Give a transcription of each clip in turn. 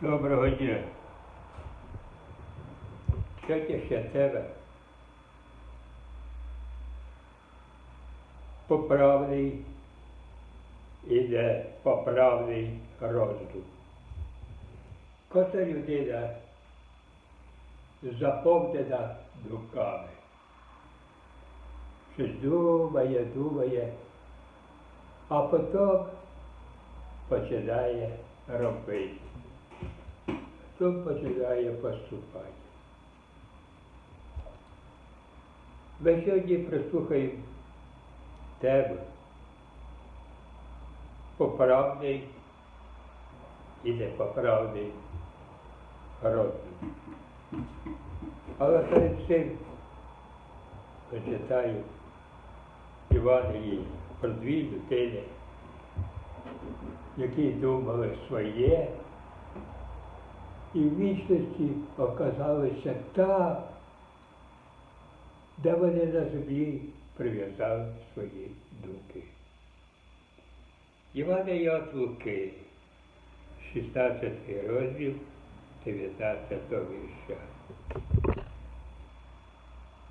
Доброго дня. Сьогодні ще тебе поправний іде поправний роздум. Кота людина заповнена думками. Щось думає, думає, а потім починає робити. Потім починає поступати. Ми сьогодні прислухаємо тему поправний і непоправний розум. Але перед цим прочитаю Євангелії про дві людини, які думали своє, і в вічності оказалися там, де вони на землі прив'язали свої думки. Євангелія від Луки, 16 розділ 19 вірша.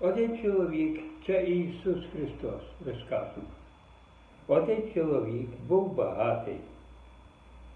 Один чоловік, це Ісус Христос, розказував. Один чоловік був багатий,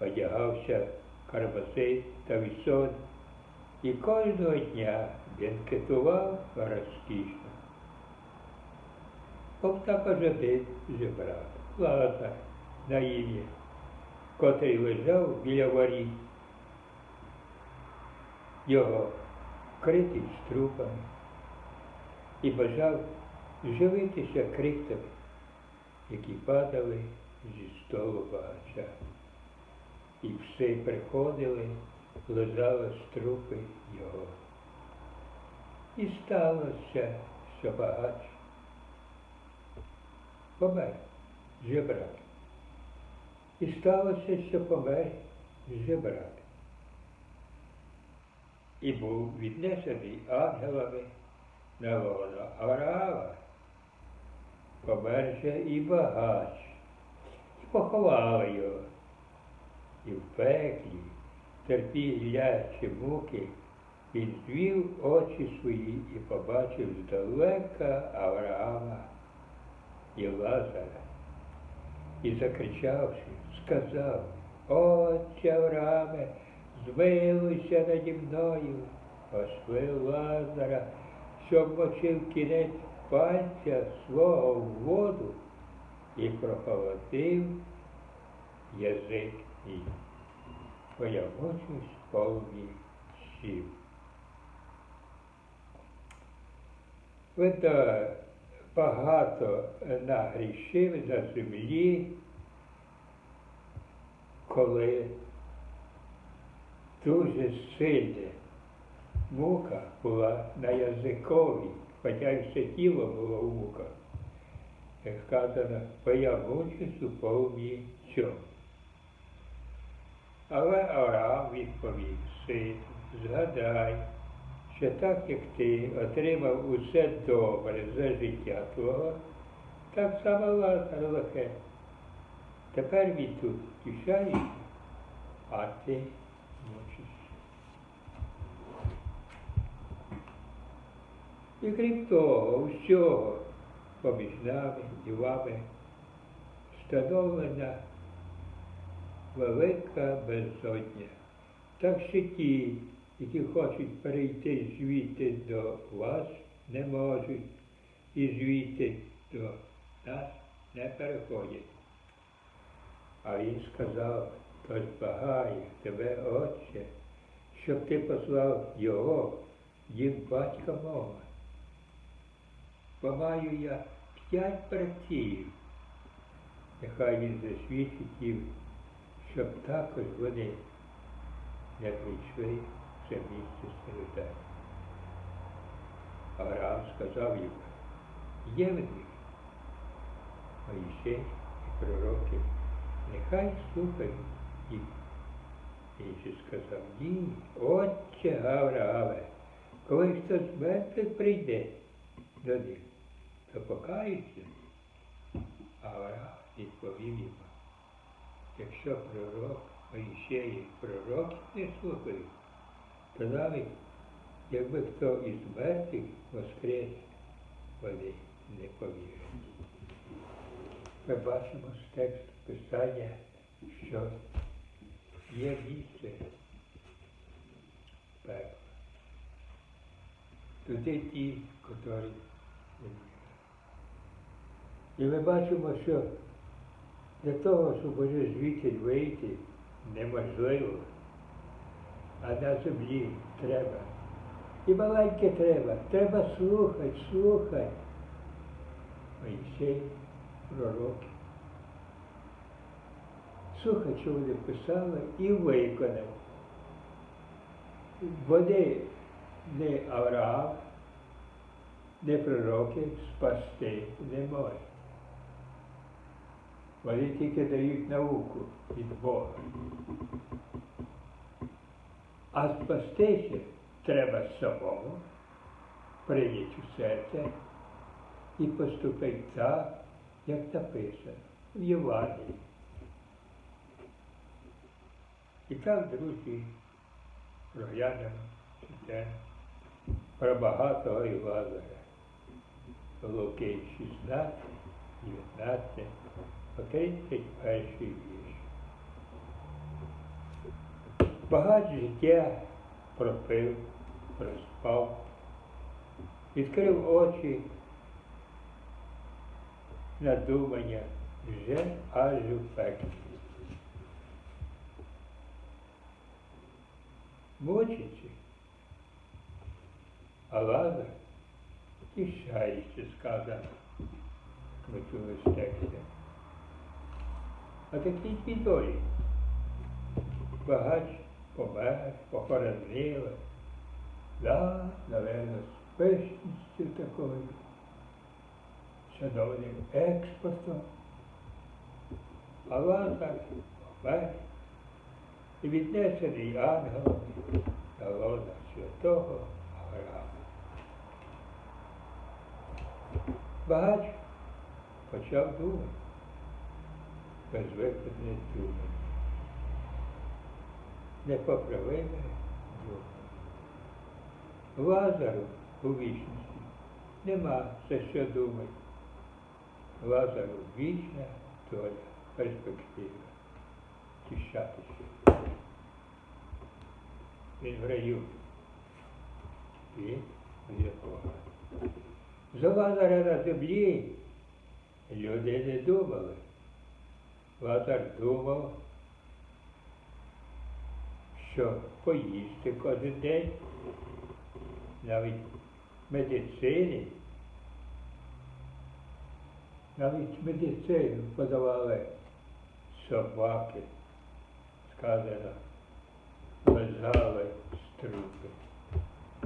одягався в та вісон, і кожного дня бенкетував розкішно. Також один жебрак, Лазар, на ім'я, котрий лежав біля воріт. Його критий струпами і бажав живитися крихтами, які падали зі столу багача. І все приходили, лежали струпи його. І сталося, що багач помер жебрак. І сталося, що помер жебрак. І був віднесений ангелами на лоно Авраама. Помер же і багач, і поховали його. І в пеклі, терпілячі муки, він очі свої і побачив здалека Авраама і Лазара. І закричавши, сказав, Отче Аврааме, змилуйся наді мною, пошли Лазара, щоб мочив кінець пальця свого в воду і прохолодив язик мій. Появочусь повні сів. Видно, багато нагрішив на землі, коли дуже сильна мука була на язикові, хоча й все тіло було в муках. Як сказано, появучись у повній цьому. Але Авраам відповів, син, згадай, що так як ти отримав усе добре за життя твого, так само Лазар лихе. Тепер він тут тішається, а ти мучишся. І крім того, всього поміж нами і вами встановлена велика безодня. Так що ті, які хочуть перейти звідти до вас, не можуть, і звідти до нас не переходять. А він сказав, хто збагає тебе, Отче, щоб ти послав його, їм батька мого. Бо маю я п'ять братів, нехай він засвідчить їм, щоб також вони не прийшли в це місце страждання. Авраам сказав йому, є в них Моїсей і пророки, нехай слухають їх. Інший сказав, ні, отче Аврааме, коли хто з прийде до них, то покаються. Авраам відповів йому, якщо пророк Моїсеї, пророки не слухають. То навіть якби хто із мертвих воскрес, вони не повірять. Ми бачимо з тексту Писання, що є місце пекла. Туди ті, котрі не вірять. І ми бачимо, що для того, щоб уже звідти вийти, неможливо, а на землі треба. І маленьке треба, треба слухати, слухати. Моїсей, пророки. Слухати, що вони писали, і виконати. Вони не Авраам, не пророки спасти не можуть. Тільки дають науку від Бога. А спастися треба самому прийняти у серце і поступити так, як написано в Євангелії. І так, друзі, проглянемо це про багатого і Лазаря. Луки 16, 19, по 31 вірш. Багато життя пропив, проспав, відкрив очі, надумання вже аж у пеклі. Мучиться, а Лазар тішається, сказано, ми чули з тексту. А такий підолі. Багач помер, похоронили. Да, напевно, з пишністю такою, шановним експортом. А Лазар помер і віднесений ангелом на лона святого Авраама. Багач почав думати, безвиходне думання. Непоправиме думання. Лазару у вічності нема за що думати. Лазару вічна доля, перспектива. Тішатися. Він в раю. Він в якого. За Лазаря на землі люди не думали. Лазар думав, що поїсти кожен день, навіть медицини, навіть медицину подавали собаки, сказано, лежали струпи,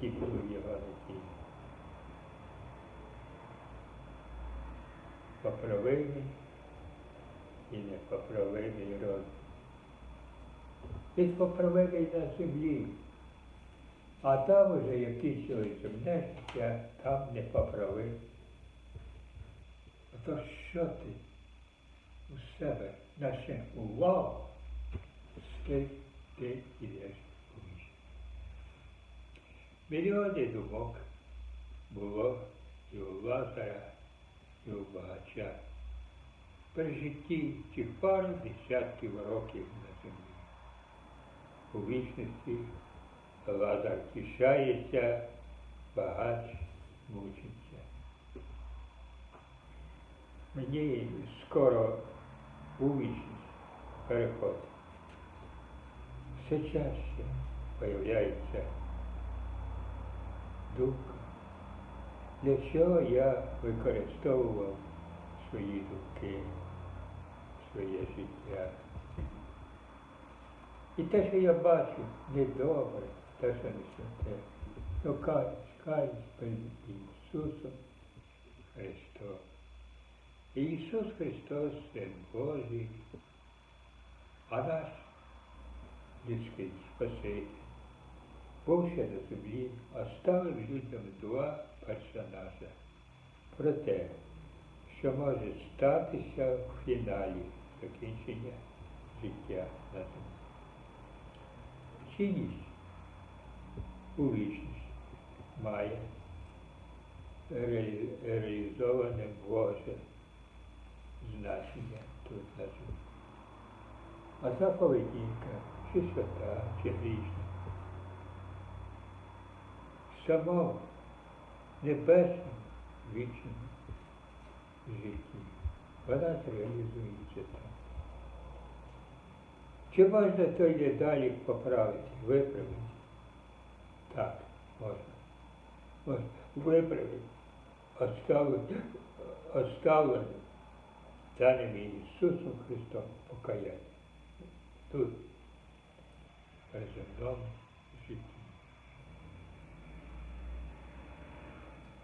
кіпли його на тілі. Поправимий і непоправимий род. Він поправимий на землі, а там уже якийсь земне життя, там не поправив. Ото що ти у себе наша увагу, з ким ти йдеш у вічі. Мільйони думок було і у Лазара, і у багача при житті цих пару десятків років на землі. У вічності Лазар тішається, багач мучиться. Мені скоро у вічність переход. Все чаще появляється думка, для чого я використовував свої думки, своє життя. І те, що я бачу, недобре, те, що не святе, то каюсь, перед Ісусом Христом. І Ісус Христос, Син Божий, а наш людський Спаситель, бувши на землі, оставив людям два персонажа. Про те, що може статися в фіналі закінчення життя на землі. цінність у вічність має реалізоване Боже значення тут на землі. А та поведінка, чи свята, чи грішна, самому небесному вічному житті. Вона реалізується там. Чи можна той далі поправити, виправити? Так, можна. Можна виправити, оставити, оставлене даним Ісусом Христом покаяння. Тут, в земному житті.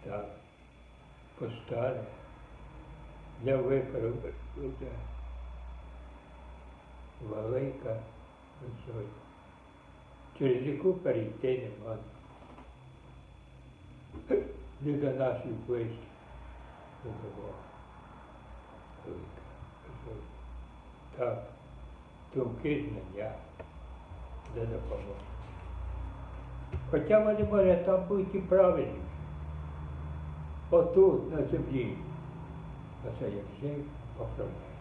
Так, постане для виправлення велика зоя, через яку перейти не можна. Не до наших близьких, до Бога. Велика зоя. Так, думки знання не допоможуть. Хоча вони, може, там будуть і правильні. Отут, на землі. Оце як жив, поправляє.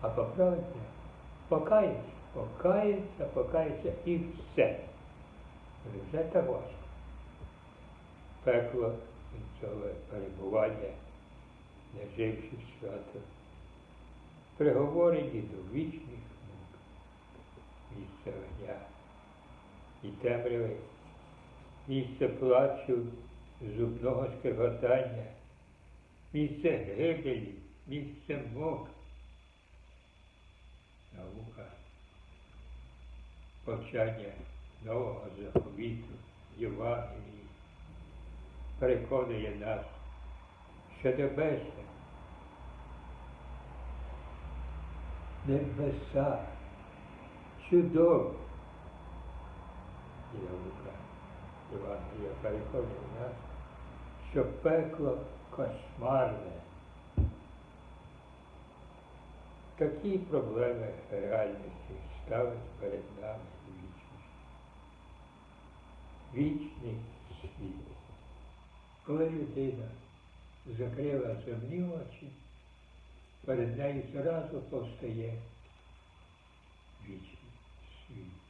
А поправиться, покається, покається, покається і все. Вже це важко. Пекло кінцеве перебування, не живши свято, приговорені до вічних мук, місце огня і темряви, місце плачу, зубного скриготання, місце гибелі, місце мук, наука, повчання нового заповіту, Євангелії, переконує нас, що небесне, небеса, чудово, і наука Євангелія переконує нас, що пекло кошмарне. Такі проблеми реальності ставить перед нами вічність. Вічний світ. Коли людина закрила земні очі, перед нею зразу повстає вічний світ.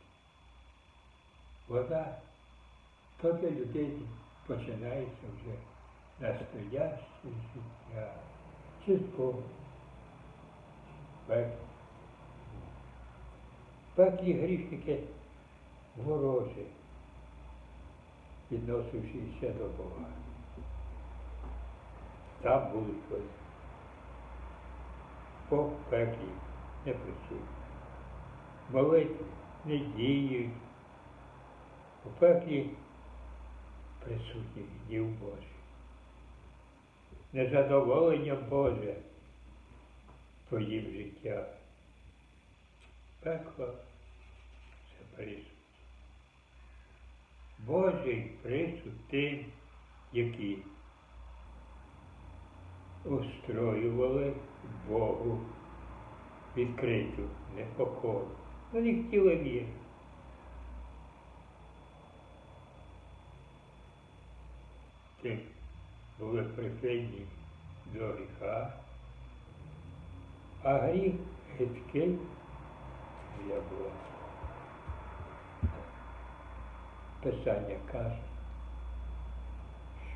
Вода то для людини починається вже настояще життя. Чи з Богом. Пеклі грішники ворожі, відносившися до Бога. Там будуть вони. В пеклі не працює. Молитви не діють. У пеклі присутній гнів Божий. Незадоволення Боже твоїм життям. Пекло це присуд. Божий присуд тим, які устроювали Богу відкриту непокору. Вони хотіли вірити. Тим були прихильні до гріха, а гріх гидкий для Бога. Писання каже,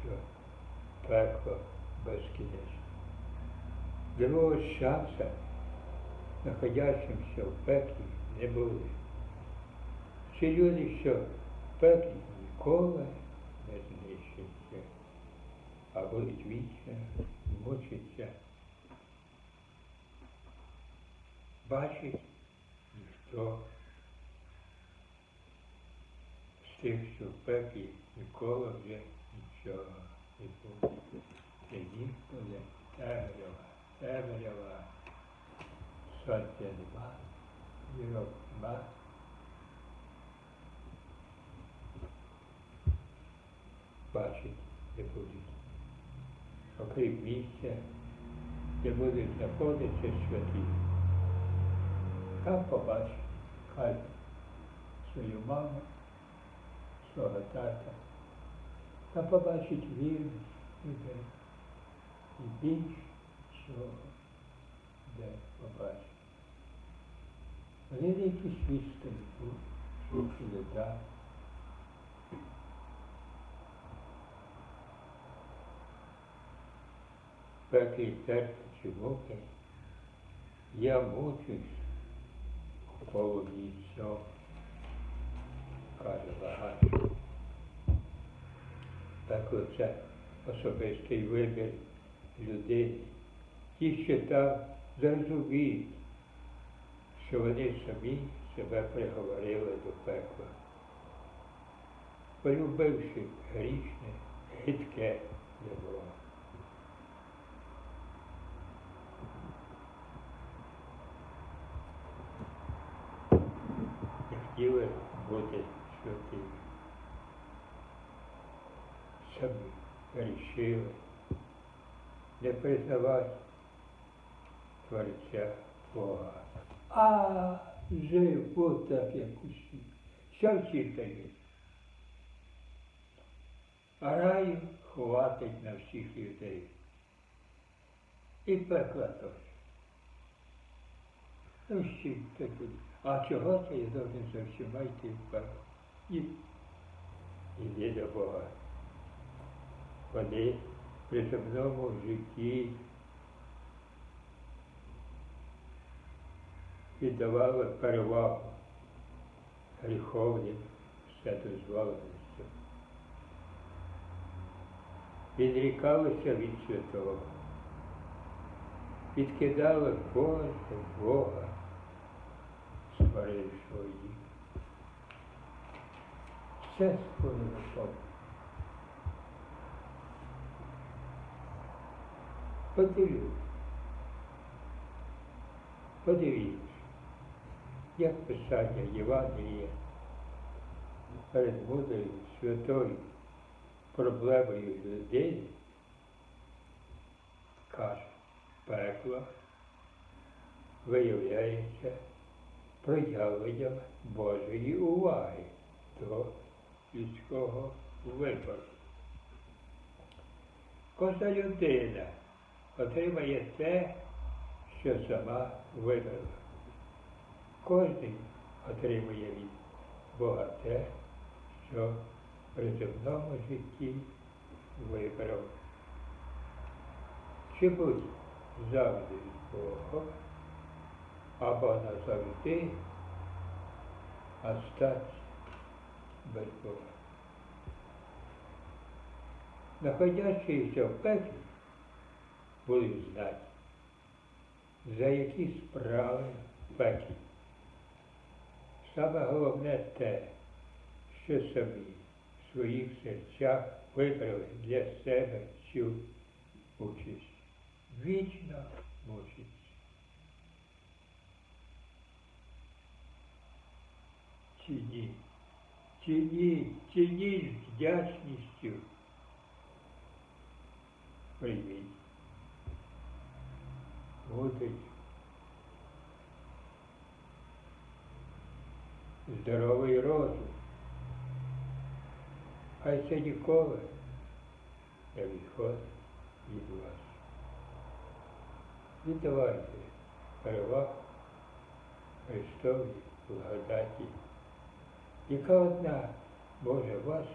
що пекло безкінечне. Другого шанса, знаходящимся в пеклі, не було. Ці люди, що в пеклі ніколи не знищаться, а будуть вічно мучиться. Бачить ніхто з тих, що в пеклі ніколи вже нічого не буде. Це ніколи темрява, темрява, сонця нема, зірок нема. Бачить не будуть. Окрім місця, де будуть знаходитися святі. Там побачить, хай свою маму, свого тата, та побачить вірність людей. І більш чого де побачить. Вони якісь відстані що леда. Пеклі терпячи муки, я мучусь в поводі цього, каже Лагач. Так оце особистий вибір людини. Ті, що там зрозуміють, що вони самі себе приговорили до пекла, полюбивши грішне, гидке для Бога. І хотіли бути святими. Самі рішили не признавати Творця Бога. А живуть так, як усі. Що всі такі. А раю хватить на всіх людей. І пекла теж. Ну, всі такі. А чого це я должен за всіма йти в пекло? І іди до Бога. Вони при земному житті віддавали перевагу гріховним вседозволеністю. Відрікалися від святого, відкидали кожного Бога, створившого їх. Все створено Подивіться. Подивіться, як писання Євангелія перед мудрою святою проблемою людини каже, пекло виявляється проявленням Божої уваги до людського вибору. Кожна людина отримає те, що сама вибрала. Кожен отримує від Бога те, що при земному житті вибрав. Чи будь завжди з Богом, або назавжди, а стати без Бога. Находящиеся в пеклі будуть знати, за які справи в. Саме головне те, що самі в своїх серцях вибрали для себе цю участь. Вічно мучиться. Чи ні? Чи з вдячністю? Прийміть. Мудрий. Здоровий розум. Хай це ніколи не відходить від вас. Віддавайте перевагу Христовій благодаті, яка одна може вас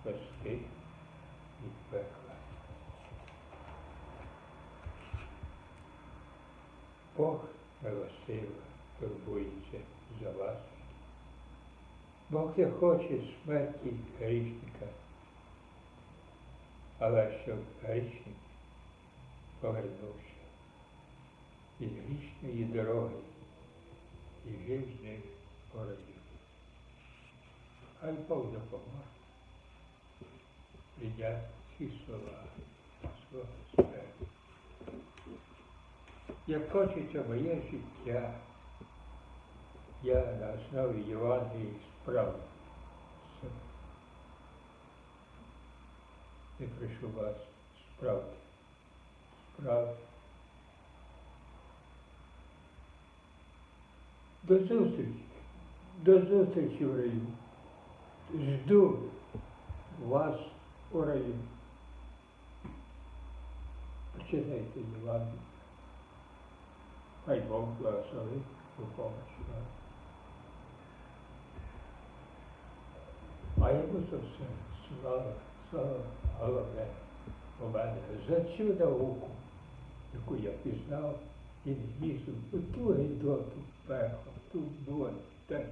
спасти від пекла. Бог милостиво турбується за вас. Бог не хоче смерті грішника, але щоб грішник повернувся від грішної дороги і жив з ним по раю. Хай Бог допоможе. Прийдять ці слова свого спереду. Як хочеться моє життя, я на основі Євангелії справді. Я прошу вас справді, справді. До зустрічі! До зустрічі в раю. Жду вас у раю. Почитайте Євангелію. Хай Бог благословить вам. А за все слава, слава головне у мене за цю науку, я пізнав і вніс у ту гідоту пекло, ту боль, те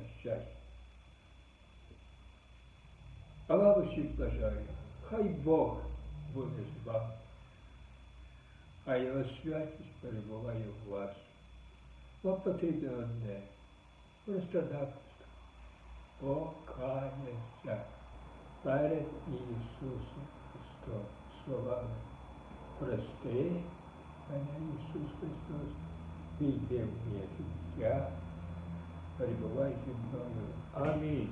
хай Бог буде а його святість перебуває у вас. Вам потрібно одне, просто-напросто покаятися перед Ісусом Христом словами. Прости мене, Ісус Христос, війди в моє життя, перебувай зі мною. Амінь.